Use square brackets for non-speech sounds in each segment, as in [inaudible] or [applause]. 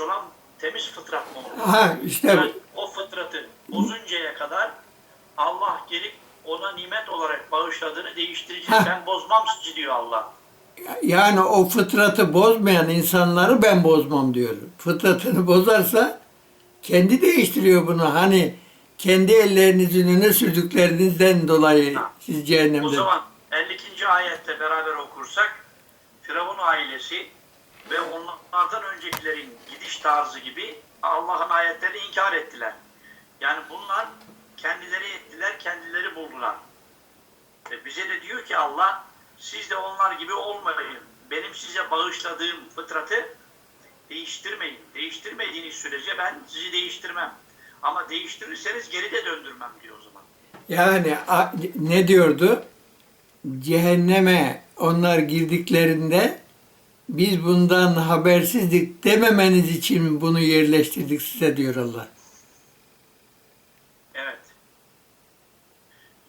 olan temiz fıtrat mı olur? Ha işte Yani o fıtratı bozuncaya kadar Allah gelip ona nimet olarak bağışladığını değiştirici Ha. ben bozmam sizi diyor Allah. yani o fıtratı bozmayan insanları ben bozmam diyor. Fıtratını bozarsa kendi değiştiriyor bunu. Hani kendi ellerinizin önüne sürdüklerinizden dolayı Ha. siz O cehennemde. zaman 52. ayette beraber okursak Firavun ailesi ve onlardan öncekilerin gidiş tarzı gibi Allah'ın ayetlerini inkar ettiler. Yani bunlar kendileri ettiler, kendileri buldular. Ve bize de diyor ki Allah siz de onlar gibi olmayın. Benim size bağışladığım fıtratı değiştirmeyin. Değiştirmediğiniz sürece ben sizi değiştirmem. Ama değiştirirseniz geri de döndürmem diyor o zaman. Yani ne diyordu? Cehenneme onlar girdiklerinde biz bundan habersizdik dememeniz için bunu yerleştirdik size diyor Allah. Evet.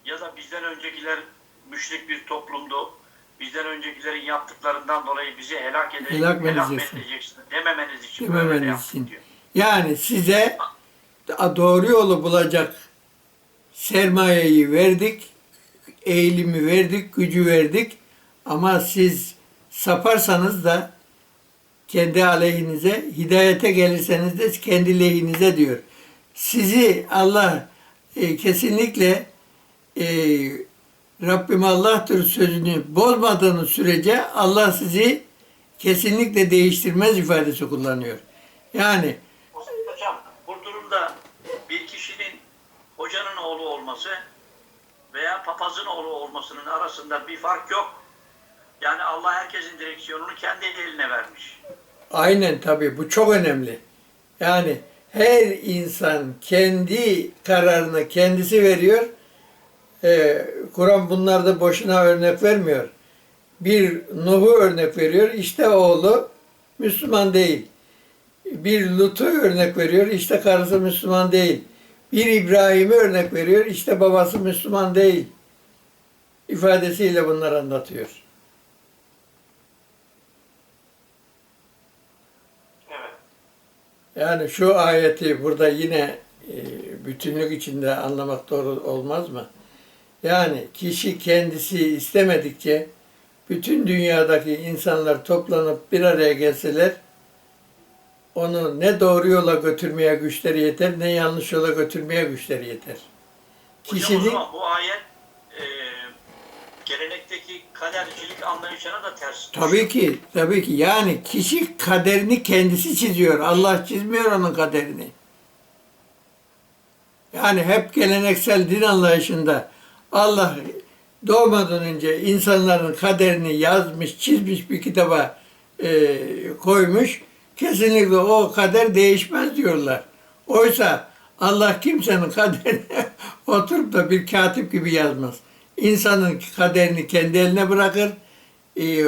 Ya da bizden öncekiler müşrik bir toplumdu. Bizden öncekilerin yaptıklarından dolayı bizi helak edecek, Helak helak, edeceksin. dememeniz için Dememeniz böyle için. diyor. Yani size doğru yolu bulacak sermayeyi verdik, eğilimi verdik, gücü verdik. Ama siz saparsanız da kendi aleyhinize, hidayete gelirseniz de kendi lehinize diyor. Sizi Allah e, kesinlikle e, Rabbim Allah'tır sözünü bozmadığınız sürece Allah sizi kesinlikle değiştirmez ifadesi kullanıyor. Yani Hocam bu durumda bir kişinin hocanın oğlu olması veya papazın oğlu olmasının arasında bir fark yok. Yani Allah herkesin direksiyonunu kendi eline vermiş. Aynen tabii bu çok önemli. Yani her insan kendi kararını kendisi veriyor. Ee, Kur'an bunlarda boşuna örnek vermiyor. Bir Nuh'u örnek veriyor. İşte oğlu Müslüman değil. Bir Lut'u örnek veriyor. İşte karısı Müslüman değil. Bir İbrahim'i örnek veriyor. İşte babası Müslüman değil. ifadesiyle bunları anlatıyor. Yani şu ayeti burada yine e, bütünlük içinde anlamak doğru olmaz mı? Yani kişi kendisi istemedikçe bütün dünyadaki insanlar toplanıp bir araya gelseler onu ne doğru yola götürmeye güçleri yeter ne yanlış yola götürmeye güçleri yeter. Hocam o Kişinin zaman bu ayet gelenekteki kadercilik anlayışına da ters. tabii ki tabii ki yani kişi kaderini kendisi çiziyor. Allah çizmiyor onun kaderini. Yani hep geleneksel din anlayışında Allah doğmadan önce insanların kaderini yazmış, çizmiş bir kitaba e, koymuş. Kesinlikle o kader değişmez diyorlar. Oysa Allah kimsenin kaderini [laughs] oturup da bir katip gibi yazmaz. İnsanın kaderini kendi eline bırakır. E,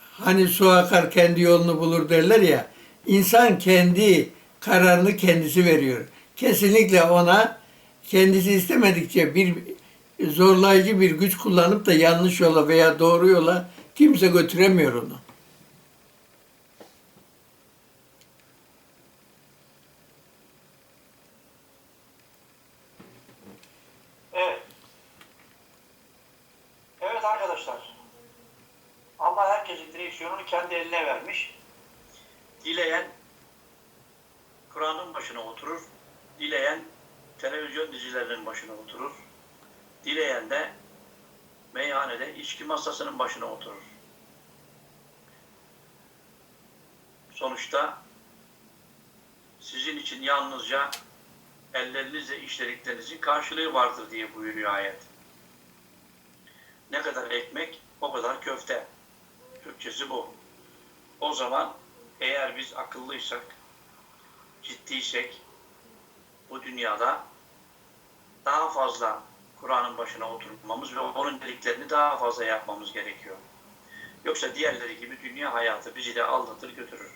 hani su akar kendi yolunu bulur derler ya. İnsan kendi kararını kendisi veriyor. Kesinlikle ona kendisi istemedikçe bir zorlayıcı bir güç kullanıp da yanlış yola veya doğru yola kimse götüremiyor onu. Evet. Evet arkadaşlar. Allah herkesin direksiyonunu kendi eline vermiş. Dileyen Kur'an'ın başına oturur. Dileyen televizyon dizilerinin başına oturur. Dileyen de meyhanede içki masasının başına oturur. Sonuçta sizin için yalnızca ellerinizle işlediklerinizin karşılığı vardır diye buyuruyor ayet. Ne kadar ekmek o kadar köfte. Türkçesi bu. O zaman eğer biz akıllıysak, ciddiysek bu dünyada daha fazla Kur'an'ın başına oturmamız ve onun dediklerini daha fazla yapmamız gerekiyor. Yoksa diğerleri gibi dünya hayatı bizi de aldatır götürür.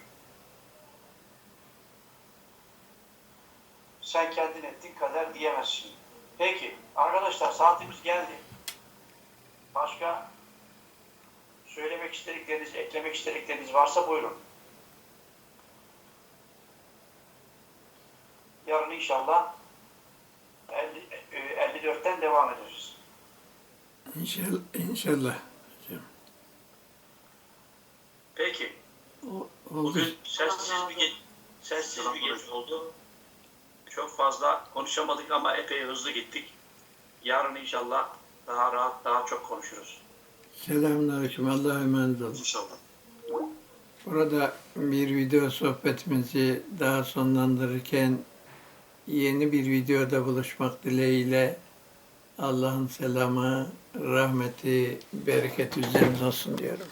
Sen kendin ettin kader diyemezsin. Peki arkadaşlar saatimiz geldi. Başka söylemek istedikleriniz, eklemek istedikleriniz varsa buyurun. Yarın inşallah 50, e, 54'ten devam ederiz. İnşallah. inşallah. Peki. O-. Bugün sessiz bir gece, sessiz bir gece oldu. Çok fazla konuşamadık ama epey hızlı gittik. Yarın inşallah daha rahat, daha çok konuşuruz. Selamünaleyküm. Allah'a emanet olun. İnşallah. Burada bir video sohbetimizi daha sonlandırırken yeni bir videoda buluşmak dileğiyle Allah'ın selamı, rahmeti, bereketi üzerinize olsun diyorum.